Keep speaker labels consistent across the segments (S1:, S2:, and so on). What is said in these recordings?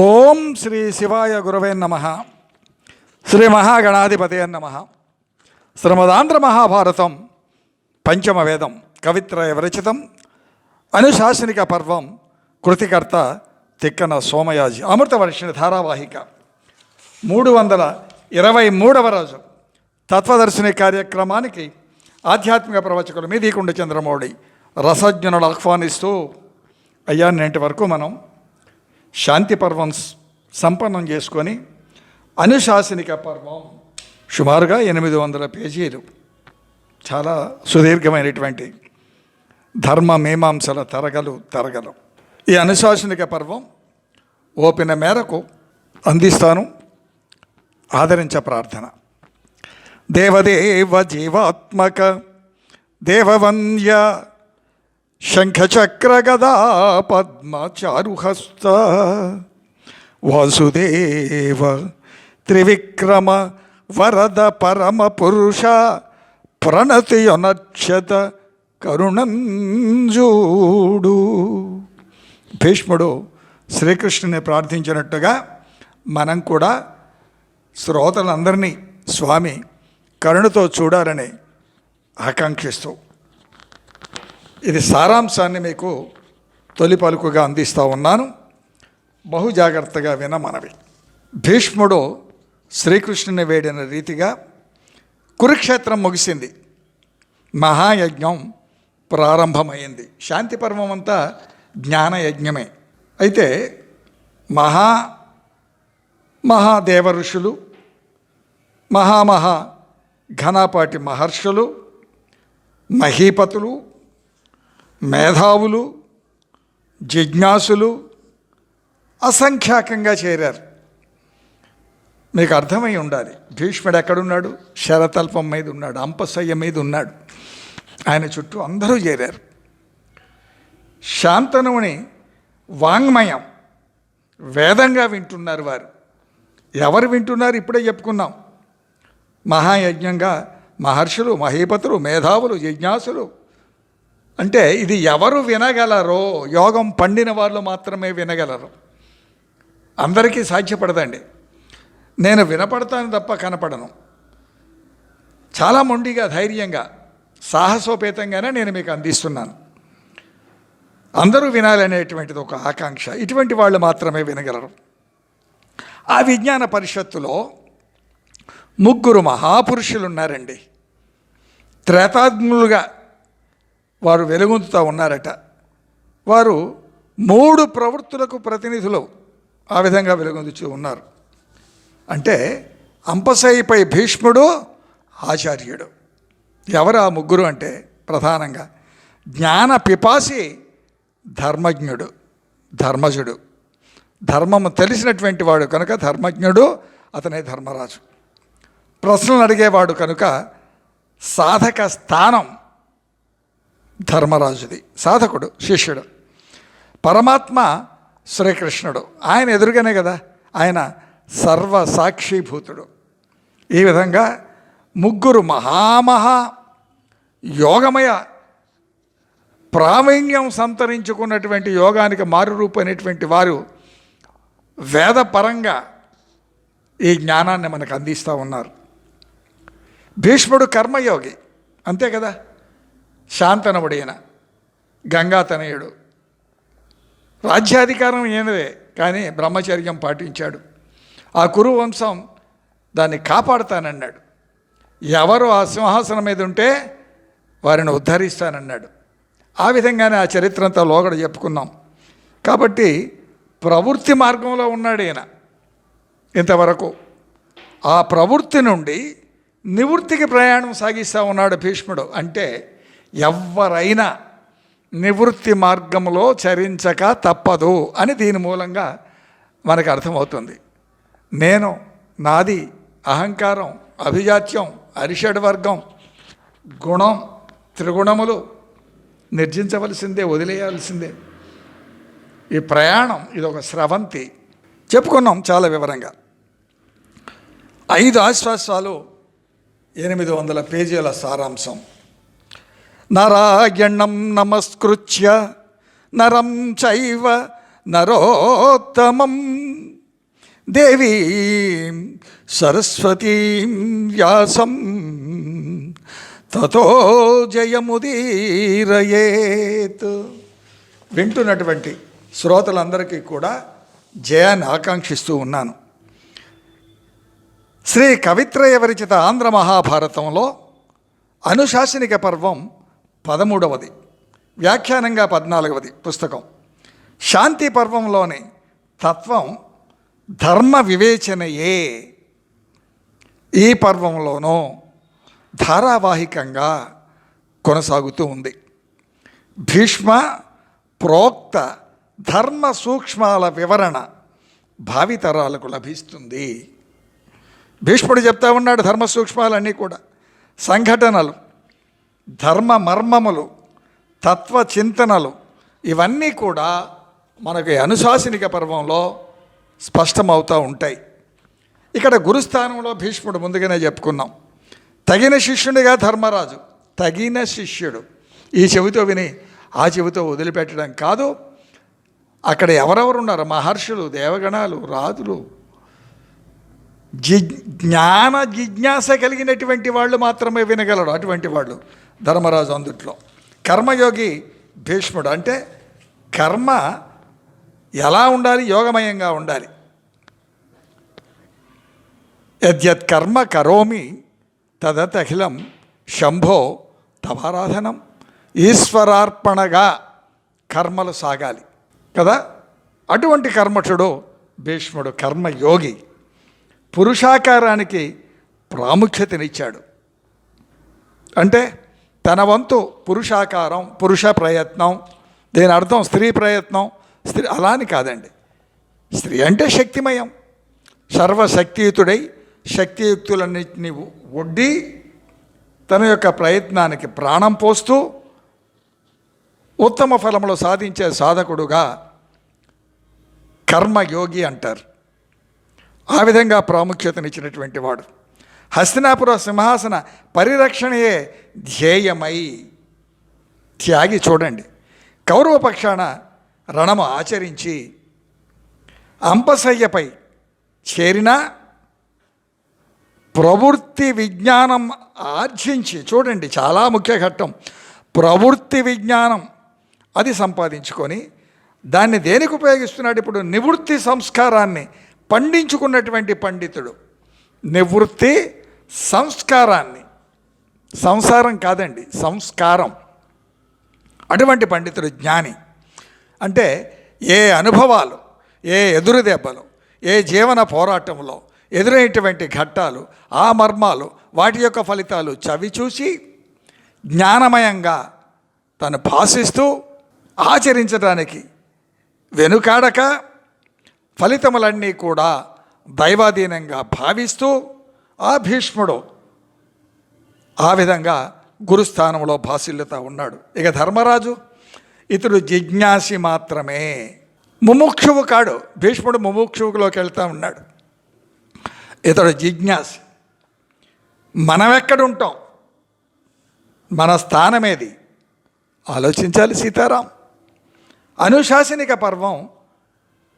S1: ఓం శ్రీ శివాయ గురవే నమ శ్రీ మహాగణాధిపతే నమ శ్రమదాంధ్ర మహాభారతం పంచమ వేదం కవిత్రయ విరచితం అనుశాసనిక పర్వం కృతికర్త తిక్కన సోమయాజి అమృతవర్షిణి ధారావాహిక మూడు వందల ఇరవై మూడవ రోజు తత్వదర్శిని కార్యక్రమానికి ఆధ్యాత్మిక ప్రవచకులు మీది చంద్రమౌళి రసజ్ఞనులు ఆహ్వానిస్తూ నేటి వరకు మనం శాంతి పర్వం సంపన్నం చేసుకొని అనుశాసనిక పర్వం సుమారుగా ఎనిమిది వందల పేజీలు చాలా సుదీర్ఘమైనటువంటి ధర్మ మీమాంసల తరగలు తరగలు ఈ అనుశాసనిక పర్వం ఓపిన మేరకు అందిస్తాను ఆదరించ ప్రార్థన దేవదేవ జీవాత్మక దేవవన్య గదా పద్మ చారుహస్త వాసుదేవ త్రివిక్రమ వరద పరమ పురుష ప్రణతియునక్షత కరుణంజూడు భీష్ముడు శ్రీకృష్ణుని ప్రార్థించినట్టుగా మనం కూడా శ్రోతలందరినీ స్వామి కరుణతో చూడాలని ఆకాంక్షిస్తూ ఇది సారాంశాన్ని మీకు తొలి పలుకుగా అందిస్తూ ఉన్నాను బహు జాగ్రత్తగా మనవి భీష్ముడు శ్రీకృష్ణుని వేడిన రీతిగా కురుక్షేత్రం ముగిసింది మహాయజ్ఞం ప్రారంభమైంది శాంతి పర్వం అంతా జ్ఞానయజ్ఞమే అయితే మహా మహాదేవ ఋషులు మహామహా ఘనాపాటి మహర్షులు మహీపతులు మేధావులు జిజ్ఞాసులు అసంఖ్యాకంగా చేరారు మీకు అర్థమై ఉండాలి భీష్ముడు ఎక్కడున్నాడు శరతల్పం మీద ఉన్నాడు అంపసయ్య మీద ఉన్నాడు ఆయన చుట్టూ అందరూ చేరారు శాంతనువుని వాంగ్మయం వేదంగా వింటున్నారు వారు ఎవరు వింటున్నారు ఇప్పుడే చెప్పుకున్నాం మహాయజ్ఞంగా మహర్షులు మహీపతులు మేధావులు జిజ్ఞాసులు అంటే ఇది ఎవరు వినగలరో యోగం పండిన వాళ్ళు మాత్రమే వినగలరు అందరికీ సాధ్యపడదండి నేను వినపడతాను తప్ప కనపడను చాలా మొండిగా ధైర్యంగా సాహసోపేతంగానే నేను మీకు అందిస్తున్నాను అందరూ వినాలనేటువంటిది ఒక ఆకాంక్ష ఇటువంటి వాళ్ళు మాత్రమే వినగలరు ఆ విజ్ఞాన పరిషత్తులో ముగ్గురు మహాపురుషులు ఉన్నారండి త్రేతాగ్నులుగా వారు వెలుగొందుతూ ఉన్నారట వారు మూడు ప్రవృత్తులకు ప్రతినిధులు ఆ విధంగా వెలుగొందుచూ ఉన్నారు అంటే అంపసైపై భీష్ముడు ఆచార్యుడు ఎవరు ఆ ముగ్గురు అంటే ప్రధానంగా జ్ఞాన పిపాసి ధర్మజ్ఞుడు ధర్మజుడు ధర్మము తెలిసినటువంటి వాడు కనుక ధర్మజ్ఞుడు అతనే ధర్మరాజు ప్రశ్నలు అడిగేవాడు కనుక సాధక స్థానం ధర్మరాజుది సాధకుడు శిష్యుడు పరమాత్మ శ్రీకృష్ణుడు ఆయన ఎదురుగానే కదా ఆయన సర్వ సాక్షిభూతుడు ఈ విధంగా ముగ్గురు మహామహా యోగమయ ప్రావీణ్యం సంతరించుకున్నటువంటి యోగానికి అనేటువంటి వారు వేదపరంగా ఈ జ్ఞానాన్ని మనకు అందిస్తూ ఉన్నారు భీష్ముడు కర్మయోగి అంతే కదా శాంతనవుడైన గంగాతనయుడు రాజ్యాధికారం ఈయనదే కానీ బ్రహ్మచర్యం పాటించాడు ఆ కురు వంశం దాన్ని కాపాడుతానన్నాడు ఎవరు ఆ సింహాసనం మీద ఉంటే వారిని ఉద్ధరిస్తానన్నాడు ఆ విధంగానే ఆ చరిత్ర అంతా లోగడ చెప్పుకున్నాం కాబట్టి ప్రవృత్తి మార్గంలో ఉన్నాడు ఈయన ఇంతవరకు ఆ ప్రవృత్తి నుండి నివృత్తికి ప్రయాణం సాగిస్తూ ఉన్నాడు భీష్ముడు అంటే ఎవరైనా నివృత్తి మార్గంలో చరించక తప్పదు అని దీని మూలంగా మనకు అర్థమవుతుంది నేను నాది అహంకారం అభిజాత్యం అరిషడ్ వర్గం గుణం త్రిగుణములు నిర్జించవలసిందే వదిలేయాల్సిందే ఈ ప్రయాణం ఇది ఒక స్రవంతి చెప్పుకున్నాం చాలా వివరంగా ఐదు ఆశ్వాసాలు ఎనిమిది వందల పేజీల సారాంశం నారాయణం నమస్కృత్య నరం చైవ నరోత్తమం దేవీ సరస్వతీం వ్యాసం తతో జయముదీరయేత్ వింటున్నటువంటి శ్రోతలందరికీ కూడా జయాన్ని ఆకాంక్షిస్తూ ఉన్నాను శ్రీ కవిత్రయ విరచిత ఆంధ్ర మహాభారతంలో అనుశాసనిక పర్వం పదమూడవది వ్యాఖ్యానంగా పద్నాలుగవది పుస్తకం శాంతి పర్వంలోని తత్వం ధర్మ వివేచనయే ఈ పర్వంలోనూ ధారావాహికంగా కొనసాగుతూ ఉంది భీష్మ ప్రోక్త ధర్మ సూక్ష్మాల వివరణ భావితరాలకు లభిస్తుంది భీష్ముడు చెప్తా ఉన్నాడు ధర్మ సూక్ష్మాలన్నీ కూడా సంఘటనలు ధర్మ మర్మములు తత్వ చింతనలు ఇవన్నీ కూడా మనకి అనుశాసనిక పర్వంలో స్పష్టమవుతూ ఉంటాయి ఇక్కడ గురుస్థానంలో భీష్ముడు ముందుగానే చెప్పుకున్నాం తగిన శిష్యునిగా ధర్మరాజు తగిన శిష్యుడు ఈ చెవితో విని ఆ చెవితో వదిలిపెట్టడం కాదు అక్కడ ఎవరెవరు ఉన్నారు మహర్షులు దేవగణాలు రాజులు జ్ఞాన జిజ్ఞాస కలిగినటువంటి వాళ్ళు మాత్రమే వినగలరు అటువంటి వాళ్ళు ధర్మరాజు అందుట్లో కర్మయోగి భీష్ముడు అంటే కర్మ ఎలా ఉండాలి యోగమయంగా ఉండాలి యద్యత్ కర్మ కరోమి తదత్ అఖిలం శంభో తవారాధనం ఈశ్వరార్పణగా కర్మలు సాగాలి కదా అటువంటి కర్మఠుడు భీష్ముడు కర్మయోగి పురుషాకారానికి ప్రాముఖ్యతనిచ్చాడు అంటే తన వంతు పురుషాకారం పురుష ప్రయత్నం దీని అర్థం స్త్రీ ప్రయత్నం స్త్రీ అలా అని కాదండి స్త్రీ అంటే శక్తిమయం సర్వశక్తియుతుడై శక్తియుక్తులన్నింటినీ ఒడ్డి తన యొక్క ప్రయత్నానికి ప్రాణం పోస్తూ ఉత్తమ ఫలములు సాధించే సాధకుడుగా కర్మయోగి అంటారు ఆ విధంగా ప్రాముఖ్యతనిచ్చినటువంటి వాడు హస్తినాపుర సింహాసన పరిరక్షణయే ధ్యేయమై త్యాగి చూడండి కౌరవపక్షాన రణము ఆచరించి అంపసయ్యపై చేరిన ప్రవృత్తి విజ్ఞానం ఆర్జించి చూడండి చాలా ముఖ్య ఘట్టం ప్రవృత్తి విజ్ఞానం అది సంపాదించుకొని దాన్ని దేనికి ఉపయోగిస్తున్నాడు ఇప్పుడు నివృత్తి సంస్కారాన్ని పండించుకున్నటువంటి పండితుడు నివృత్తి సంస్కారాన్ని సంసారం కాదండి సంస్కారం అటువంటి పండితుడు జ్ఞాని అంటే ఏ అనుభవాలు ఏ ఎదురు దెబ్బలు ఏ జీవన పోరాటంలో ఎదురైనటువంటి ఘట్టాలు ఆ మర్మాలు వాటి యొక్క ఫలితాలు చవి చూసి జ్ఞానమయంగా తను భాషిస్తూ ఆచరించడానికి వెనుకాడక ఫలితములన్నీ కూడా దైవాధీనంగా భావిస్తూ ఆ భీష్ముడు ఆ విధంగా గురుస్థానంలో భాసిల్లుత ఉన్నాడు ఇక ధర్మరాజు ఇతడు జిజ్ఞాసి మాత్రమే ముముక్షువు కాడు భీష్ముడు ముముక్షువులోకి వెళ్తూ ఉన్నాడు ఇతడు జిజ్ఞాసి మనం ఎక్కడుంటాం మన స్థానమేది ఆలోచించాలి సీతారాం అనుశాసనిక పర్వం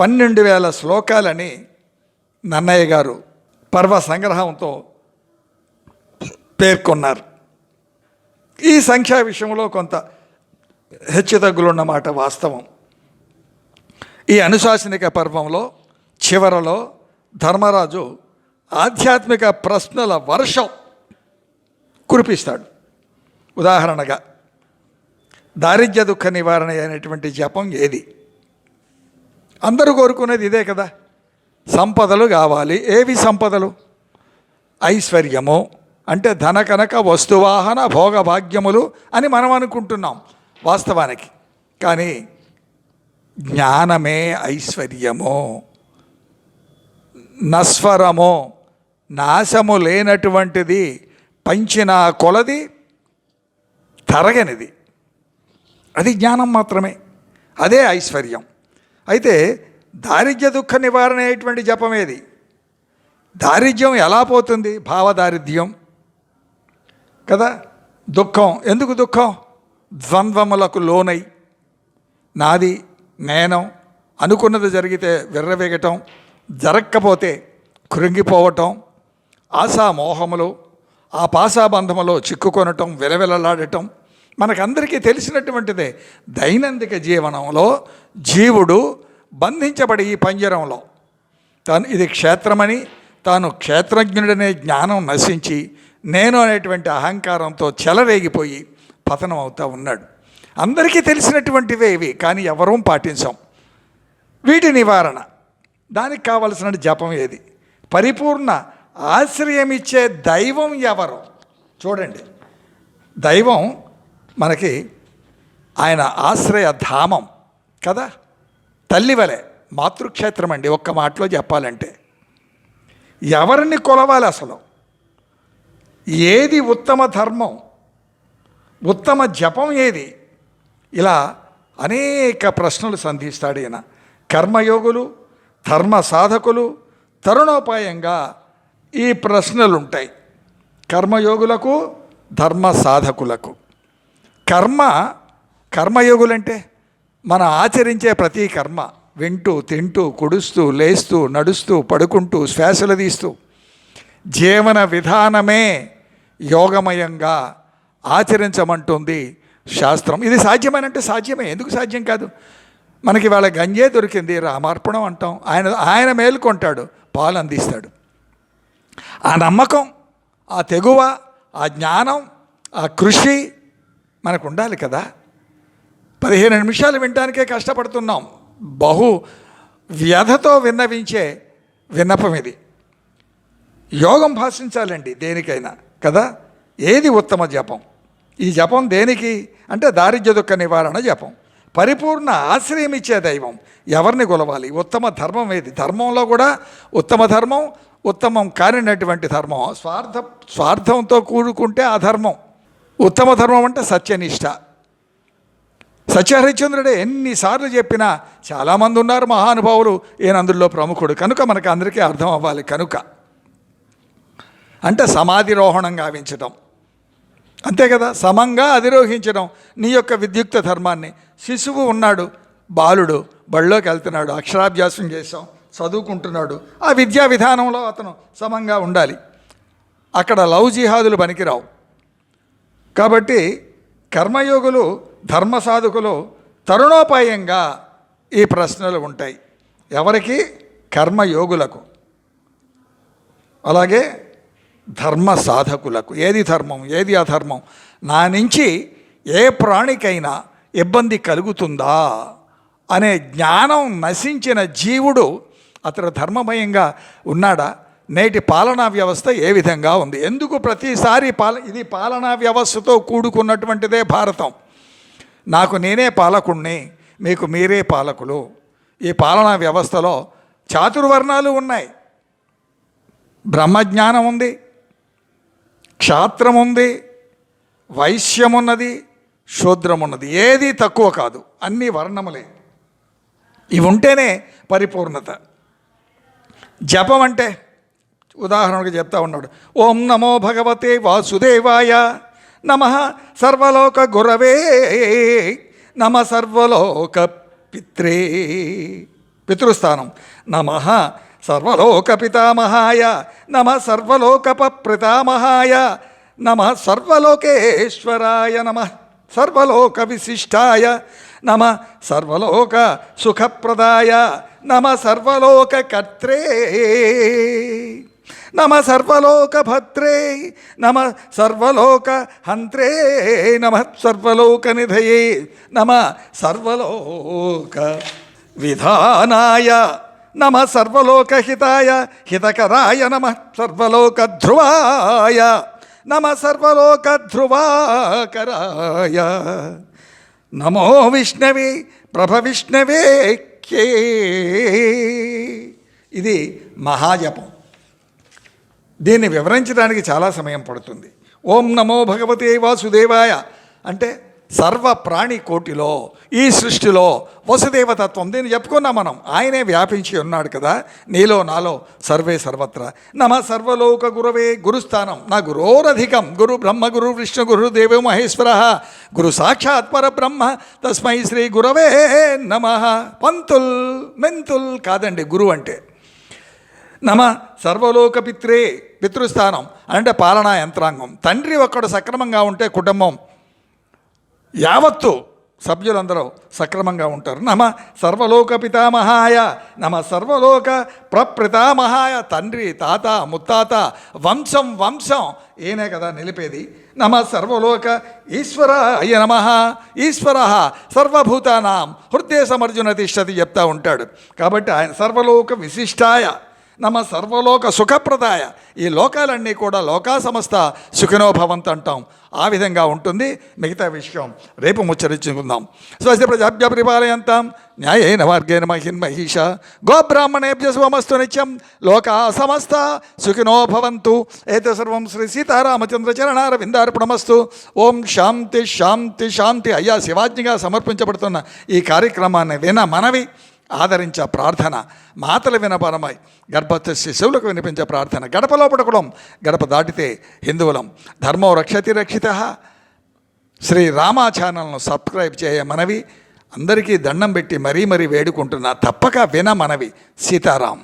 S1: పన్నెండు వేల శ్లోకాలని నన్నయ్య గారు పర్వ సంగ్రహంతో పేర్కొన్నారు ఈ సంఖ్యా విషయంలో కొంత హెచ్చుతగ్గులున్నమాట వాస్తవం ఈ అనుశాసనిక పర్వంలో చివరలో ధర్మరాజు ఆధ్యాత్మిక ప్రశ్నల వర్షం కురిపిస్తాడు ఉదాహరణగా దారిద్ర్య దుఃఖ నివారణ అయినటువంటి జపం ఏది అందరూ కోరుకునేది ఇదే కదా సంపదలు కావాలి ఏవి సంపదలు ఐశ్వర్యము అంటే ధన కనుక వస్తువాహన భోగభాగ్యములు అని మనం అనుకుంటున్నాం వాస్తవానికి కానీ జ్ఞానమే ఐశ్వర్యము నస్వరము నాశము లేనటువంటిది పంచిన కొలది తరగనిది అది జ్ఞానం మాత్రమే అదే ఐశ్వర్యం అయితే దారిద్ర్య దుఃఖ నివారణ అయ్యేటువంటి జపమేది దారిద్ర్యం ఎలా పోతుంది భావదారిద్ర్యం కదా దుఃఖం ఎందుకు దుఃఖం ద్వంద్వములకు లోనై నాది నేను అనుకున్నది జరిగితే విర్రవేగటం జరక్కపోతే కృంగిపోవటం ఆశామోహములు ఆ పాశాబంధములో చిక్కుకొనటం విలవిలలాడటం మనకందరికీ తెలిసినటువంటిదే దైనందిక జీవనంలో జీవుడు బంధించబడి ఈ పంజరంలో తాను ఇది క్షేత్రమని తాను క్షేత్రజ్ఞుడనే జ్ఞానం నశించి నేను అనేటువంటి అహంకారంతో చెలరేగిపోయి పతనం అవుతూ ఉన్నాడు అందరికీ తెలిసినటువంటివే ఇవి కానీ ఎవరూ పాటించాం వీటి నివారణ దానికి కావలసిన జపం ఏది పరిపూర్ణ ఆశ్రయం ఇచ్చే దైవం ఎవరు చూడండి దైవం మనకి ఆయన ఆశ్రయ ధామం కదా తల్లివలే మాతృక్షేత్రం అండి ఒక్క మాటలో చెప్పాలంటే ఎవరిని కొలవాలి అసలు ఏది ఉత్తమ ధర్మం ఉత్తమ జపం ఏది ఇలా అనేక ప్రశ్నలు సంధిస్తాడు ఈయన కర్మయోగులు ధర్మ సాధకులు తరుణోపాయంగా ఈ ప్రశ్నలుంటాయి కర్మయోగులకు ధర్మ సాధకులకు కర్మ కర్మయోగులంటే మనం ఆచరించే ప్రతి కర్మ వింటూ తింటూ కుడుస్తూ లేస్తూ నడుస్తూ పడుకుంటూ శ్వాసలు తీస్తూ జీవన విధానమే యోగమయంగా ఆచరించమంటుంది శాస్త్రం ఇది సాధ్యమేనంటే సాధ్యమే ఎందుకు సాధ్యం కాదు మనకి వాళ్ళ గంజే దొరికింది రామార్పణం అంటాం ఆయన ఆయన మేలుకొంటాడు పాలు అందిస్తాడు ఆ నమ్మకం ఆ తెగువ ఆ జ్ఞానం ఆ కృషి మనకు ఉండాలి కదా పదిహేను నిమిషాలు వినడానికే కష్టపడుతున్నాం బహు వ్యధతో విన్నవించే విన్నపం ఇది యోగం భాషించాలండి దేనికైనా కదా ఏది ఉత్తమ జపం ఈ జపం దేనికి అంటే దారిద్ర్య దుఃఖ నివారణ జపం పరిపూర్ణ ఆశ్రయం ఇచ్చే దైవం ఎవరిని కొలవాలి ఉత్తమ ధర్మం ఏది ధర్మంలో కూడా ఉత్తమ ధర్మం ఉత్తమం కానినటువంటి ధర్మం స్వార్థ స్వార్థంతో కూడుకుంటే ఆ ధర్మం ఉత్తమ ధర్మం అంటే సత్యనిష్ట సత్యహరిశ్చంద్రుడే ఎన్నిసార్లు చెప్పినా చాలామంది ఉన్నారు మహానుభావులు ఈయన అందులో ప్రముఖుడు కనుక మనకు అందరికీ అర్థం అవ్వాలి కనుక అంటే సమాధిరోహణం గావించడం అంతే కదా సమంగా అధిరోహించడం నీ యొక్క విద్యుక్త ధర్మాన్ని శిశువు ఉన్నాడు బాలుడు బళ్ళోకి వెళ్తున్నాడు అక్షరాభ్యాసం చేసాం చదువుకుంటున్నాడు ఆ విద్యా విధానంలో అతను సమంగా ఉండాలి అక్కడ లవ్ జిహాదులు పనికిరావు కాబట్టి కర్మయోగులు ధర్మ సాధకులు తరుణోపాయంగా ఈ ప్రశ్నలు ఉంటాయి ఎవరికి కర్మయోగులకు అలాగే ధర్మ సాధకులకు ఏది ధర్మం ఏది అధర్మం నా నుంచి ఏ ప్రాణికైనా ఇబ్బంది కలుగుతుందా అనే జ్ఞానం నశించిన జీవుడు అతడు ధర్మమయంగా ఉన్నాడా నేటి పాలనా వ్యవస్థ ఏ విధంగా ఉంది ఎందుకు ప్రతిసారి పాల ఇది పాలనా వ్యవస్థతో కూడుకున్నటువంటిదే భారతం నాకు నేనే పాలకుణ్ణి మీకు మీరే పాలకులు ఈ పాలనా వ్యవస్థలో చాతుర్వర్ణాలు ఉన్నాయి బ్రహ్మజ్ఞానం ఉంది క్షాత్రముంది వైశ్యమున్నది శూద్రమున్నది ఏది తక్కువ కాదు అన్ని వర్ణములే ఇవి ఉంటేనే పరిపూర్ణత జపం అంటే ఉదాహరణకు చెప్తా ఉన్నాడు ఓం నమో భగవతే వాసుదేవాయ నమ సర్వలోక గురవే నమ సర్వలోక పిత్రే పితృస్థానం నమ सर्वलोकपितामहाय नमः सर्वलोकपप्रतामहाय नमः सर्वलोकेश्वराय नमः सर्वलोकविशिष्टाय नमः सर्वलोकसुखप्रदाय नमः नम नमः सर्वलोकभद्रे नमः सर्वलोकहन्त्रे नमः नम नमः विधानाय నమ సర్వలోకహితాయ హితకరాయ నమ సర్వలోక ధ్రువాయ నమ సర్వలోక ధ్రువాకరాయ నమో విష్ణవి ప్రభ విష్ణవే కే ఇది మహాజపం దీన్ని వివరించడానికి చాలా సమయం పడుతుంది ఓం నమో భగవతే వాసుదేవాయ అంటే సర్వ ప్రాణికోటిలో ఈ సృష్టిలో వసుదేవతత్వం దీన్ని చెప్పుకున్నాం మనం ఆయనే వ్యాపించి ఉన్నాడు కదా నీలో నాలో సర్వే సర్వత్ర నమ సర్వలోక గురవే గురుస్థానం నా గురోరధికం గురు బ్రహ్మ గురు విష్ణు గురు దేవే మహేశ్వర గురు సాక్షాత్ బ్రహ్మ తస్మై శ్రీ గురవే నమ పంతుల్ మెంతుల్ కాదండి గురు అంటే నమ సర్వలోక పిత్రే పితృస్థానం అంటే పాలనా యంత్రాంగం తండ్రి ఒక్కడు సక్రమంగా ఉంటే కుటుంబం యావత్తు సభ్యులందరూ సక్రమంగా ఉంటారు నమ సర్వలోక పితామహాయ నమ సర్వలోక ప్రపితామహాయ తండ్రి తాత ముత్తాత వంశం వంశం ఏనే కదా నిలిపేది నమ సర్వలోక ఈశ్వర అయ్య నమ ఈశ్వర సర్వభూతానాం హృదయ సమర్జున తిష్టతి చెప్తా ఉంటాడు కాబట్టి ఆయన సర్వలోక విశిష్టాయ నమ సర్వలోక సుఖప్రదాయ ఈ లోకాలన్నీ కూడా లోకా సమస్త సుఖినోభవంత్ అంటాం ఆ విధంగా ఉంటుంది మిగతా విషయం రేపు ముచ్చరించుకుందాం స్వస్తి ప్రజాభ్య పరిపాలయంతం న్యాయైన మార్గేణ మహిన్ మహిష గోబ్రాహ్మణేభ్య స్వమస్తు నిత్యం లోకా సమస్త సుఖినోభవంతు ఏత సర్వం శ్రీ సీతారామచంద్రచరణారవిందార్పణమస్తు ఓం శాంతి శాంతి శాంతి అయ్యా శివాజ్ఞిగా సమర్పించబడుతున్న ఈ కార్యక్రమాన్ని విన మనవి ఆదరించే ప్రార్థన మాతలు వినపరమై గర్భస్థ శిశువులకు వినిపించే ప్రార్థన గడప లోపల గడప దాటితే హిందువులం ధర్మం రక్షతి రక్షిత శ్రీ రామా ఛానల్ను సబ్స్క్రైబ్ మనవి అందరికీ దండం పెట్టి మరీ మరీ వేడుకుంటున్నా తప్పక విన మనవి సీతారాం